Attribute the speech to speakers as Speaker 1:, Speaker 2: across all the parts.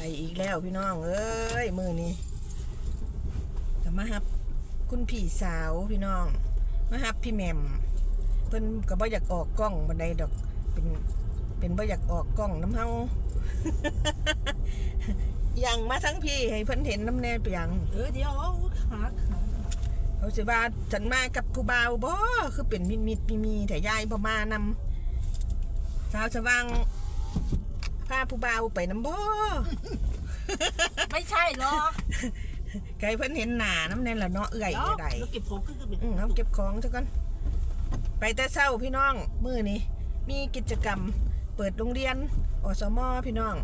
Speaker 1: ไปอีกแล้วพี่น้องเอ้ยมือนี้จะมาฮับคุณพี่สาวพี่น้อง มาฮับพี่แหมมเพิ่นก็บ่อยากออกกล้องบันไดดอก เป็นเป็นบ่อยากออกกล้องน้ำเฮายังมาทั้งพี่ให้เพิ่นเห็นน้ำแน่เปียง
Speaker 2: เออเดี๋ยวขาขา
Speaker 1: เขาสิว่าฉันมากับผู้บ่าวบ่คือเป็นมิดมิดมีมีแต่ยายบ่มานำสาวสว่าง พาผู้บ่าวไปน้ำบ่
Speaker 2: ไม่ใช่หรอก
Speaker 1: ไกเพิ่นเห็นหน้าน้ำแน่นละเนาะเอื่อย
Speaker 2: เดี๋ยว
Speaker 1: ได้
Speaker 2: เราเก็บของขึ้นกันเป็น
Speaker 1: อืมเอาเก็บของซะก่อนไปแต่เช้าพี่น้องมื้อนี้ มีกิจกรรมเปิดโรงเรียนอสมพี่น้อง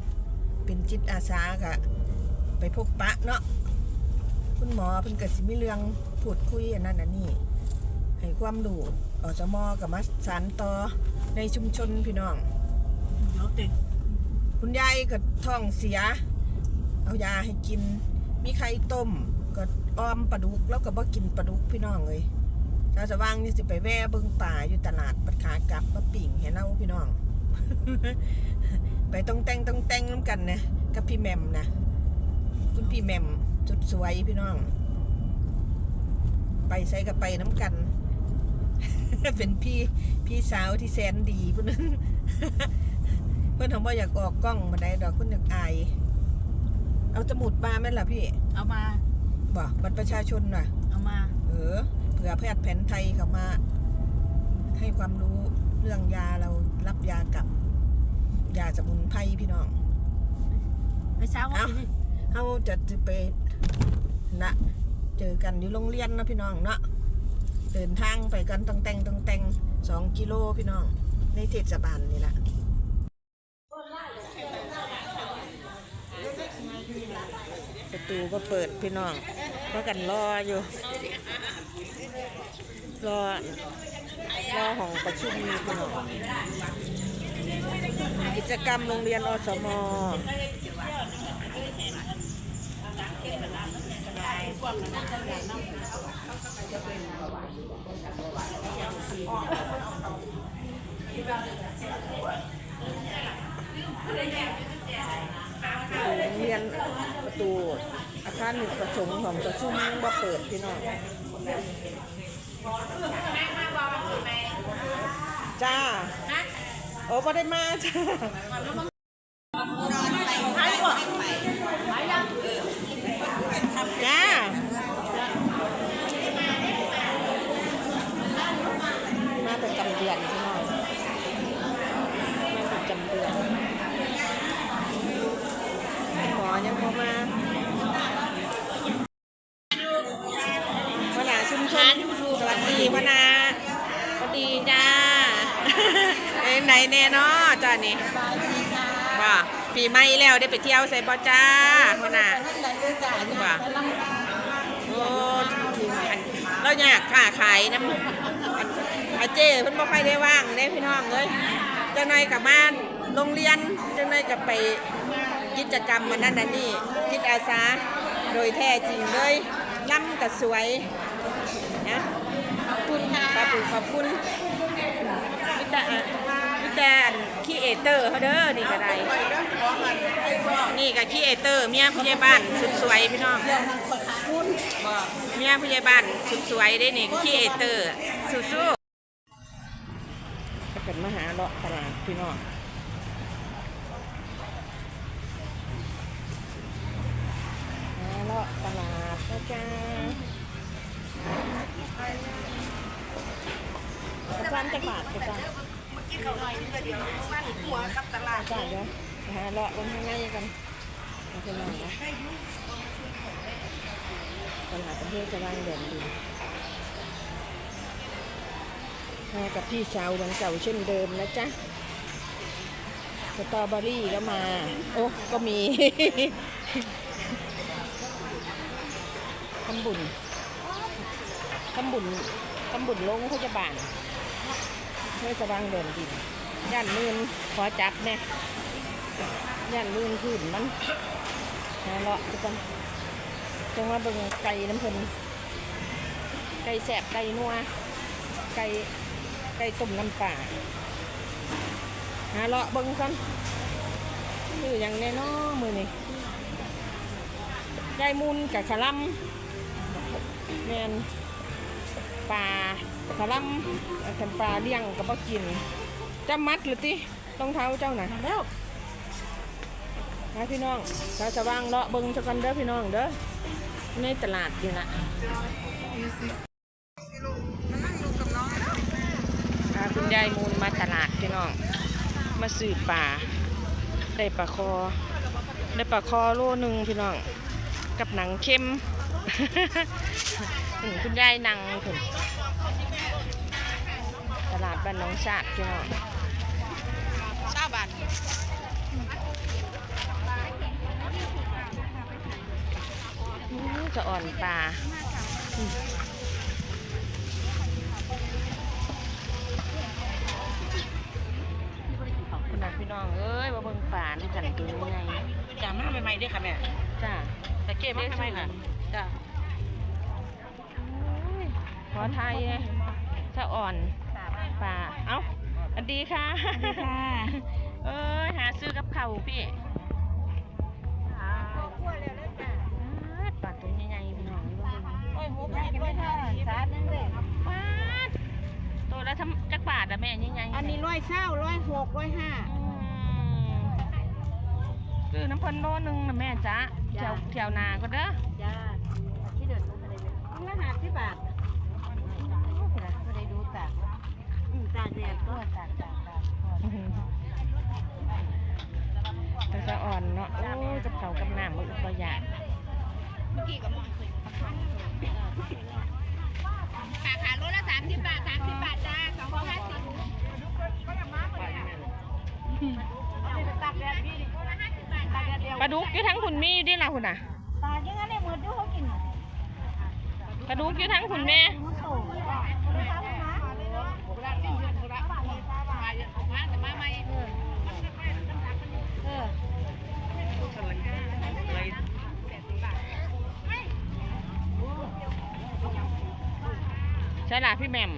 Speaker 1: เป็นจิตอาสาค่ะไปพบปะเนาะคุณหมอเพิ่นก็สิมีเรื่องพูดคุยอันนั้นอันนี้ให้ความรู้อสมกับมาสานต่อในชุมชนพี่น้อง
Speaker 2: เดี๋ยวเต็ม
Speaker 1: คุณยายก็ท้องเสีย เอายาให้กิน มีไข่ต้มก็อ้อมปลาดุกแล้วก็บ่กินปลาดุกพี่น้องเลยชาวสว่างนี่สิไปแว่เบิ่งป่าอยู่ตลาดปัดขากลับมาปิ่งให้เราพี่น้อง ไปต้องแต่งต้องแต่งน้ำกันนะกับพี่แมมนะคุณพี่แมมจุดสวยพี่น้อง ไปใส่กับไปน้ำกัน เป็นพี่พี่สาวที่แสนดีพุ่นนึง พื่อนทำว่าอยากออกกล้องมาได้ดอกเพื่อนอยากอาย เอาจมูดมาแม่นล่ะพี่
Speaker 2: เอามา
Speaker 1: บอกบัตรประชาชนน่ะ
Speaker 2: เอามา
Speaker 1: เออเผื่อแพทย์แผนไทยเขามา ให้ความรู้เรื่องยาเรารับยากับยาสมุนไพรพี่น้อง
Speaker 2: ไปเช้าก็
Speaker 1: เอ้า
Speaker 2: ไปดิ
Speaker 1: เขาจะจะไปนะเจอกันอยู่โรงเรียนเนาะพี่น้องเนาะเดินทางไปกันต้องแต่งต้องแต่งสองกิโลพี่น้องในเทศบาลนี่แหละประ ตูก็เปิดพี่น้องเพราะกันรออยู่ รอ รอของประชุมพี่น้องกิจกรรมโรงเรียนอสมอรงเรียนประตู อาคารหนึ่งประสงค์ของประชุมบ่เปิดพี่น้องจ้าโอ้บ่ได้มาจ้า แน่เนาะจ้านี่บ่ปีใหม่แล้วได้ไปเที่ยวใส่บ่จ้าพนาบ่โอ้เราอยากค้าขายน้ำอาเจ้เพิ่นบ่ค่อยได้ว่างเด้พี่น้องเอ้ยจังหน่อยกลับบ้านโรงเรียนจังหน่อยกลับไปกิจกรรมมันนั่นน่ะนี่จิตอาสาโดยแท้จริงเลยน้ำกับสวยนะขอบคุณค่ะขอบคุณขอบคุณ มิตรอะมิตรคีเอเตอร์เขาเด้อนี่ก็ได้นี่กับคีเอเตอร์เมียผู้ใหญ่บ้านสุดสวยพี่น้องเมียผู้ใหญ่บ้านสุดสวยได้นี่คีเอเตอร์สู้ๆถ้าเป็นมหาเลาะตลาดพี่น้อง มาเลาะตลาดนะจ๊ะกระชันจะบาทกระชัน จ้าเดี๋ยวมาหาเลาะลงข้างในกันมาเป็นหน่อยนะตลาดประเทศจะว่างเด่นดีมากับพี่สาวหลังเก่าเช่นเดิมนะจ๊ะสตรอเบอรี่ก็มา โอ้ก็มีทำบุญทำบุญทำบุญลงพยาบาล เพื่อจะวางเดินดินย่านมืนขอจับแน่ย่านมืนขึ้นมันหาเลาะทุกคนจังว่าเบิ่งไก่น้ำพลินไก่แสบไก่นัวไก่ไก่ต้มน้ำป่าหาเลาะเบิ่งกันคืออย่างแน่นอมือนี่
Speaker 2: เยา
Speaker 1: ยมุนกับขะลำแมนปลา ขะลำขันปลาเลี้ยงกับบ่กินจะมัดหรือติต้องเท้าเจ้าน่ะ
Speaker 2: แล้ว
Speaker 1: นะพี่น้องเราจะวางเลาะเบิงจักกันเด้อพี่น้องเด้อในตลาดนี่ละพาคุณยายมูลมาตลาดพี่น้อง มาซื้อปลาได้ปลาคอ ได้ปลาคอโลหนึ่งพี่น้อง กับหนังเค็มอืมคุณยายนังถึงต ลาดบ้านหน้องชาติพี่น้อง
Speaker 2: ชาบ้าน
Speaker 1: จะอ่อนปลาคุณนักพี่น้องเอ้ยมาเบิ่งป่านี่กันตัวยังไง
Speaker 2: จ่ามาใหม่ๆด้วยค่ะแม่
Speaker 1: จ้า
Speaker 2: ต่เก็บมาใหม่ๆค่ะจ้า
Speaker 1: ขอไทยเลยจะอ่อน ป่า เอ้าสวัสดีค่ะ
Speaker 2: ค่ะ
Speaker 1: เอ้ยหาซื้อกับเขาวพี่ปลาตัวใหญ่ๆพี่น้องนี่มาเบิ่ง
Speaker 2: โอ้ยหกสิบเลยค่ะสาดนึงเลย
Speaker 1: ว้าดตัวละทำจักบาทอะแม่ยังไง
Speaker 2: อันนี้ร้อยเศร้าร้อยหกร้อยห้า
Speaker 1: คือน้ำเพันโลนึงนะแม่จ๊ะแถ
Speaker 2: จ้ะ
Speaker 1: วแถวนาก็เด้อ
Speaker 2: จ้าที่เดินลงมาเลยต้องละห้าสิบบาทไม่ได้ดูตาก อืมตากแดดก็ตากตากตาก
Speaker 1: แต่จะอ่อนเนาะ โอ้ยกับเขาวกับน้ำมันก็อยาก
Speaker 3: ขาขาโลละสามสิบบาทสามสิบบาทจ้าสองร้อยห้าสิบ
Speaker 2: ตากแดดพี่ตากแดดเดียว
Speaker 1: ปลาดุกอยู่ทั้งคุณมีอยู่ดิล่ะคุณน่ะ
Speaker 2: ตากยังไงในมือดูเขากิน
Speaker 1: ปลาดุกอยู่ทั้งคุณแม่ ใช่ล่ะพี่แมม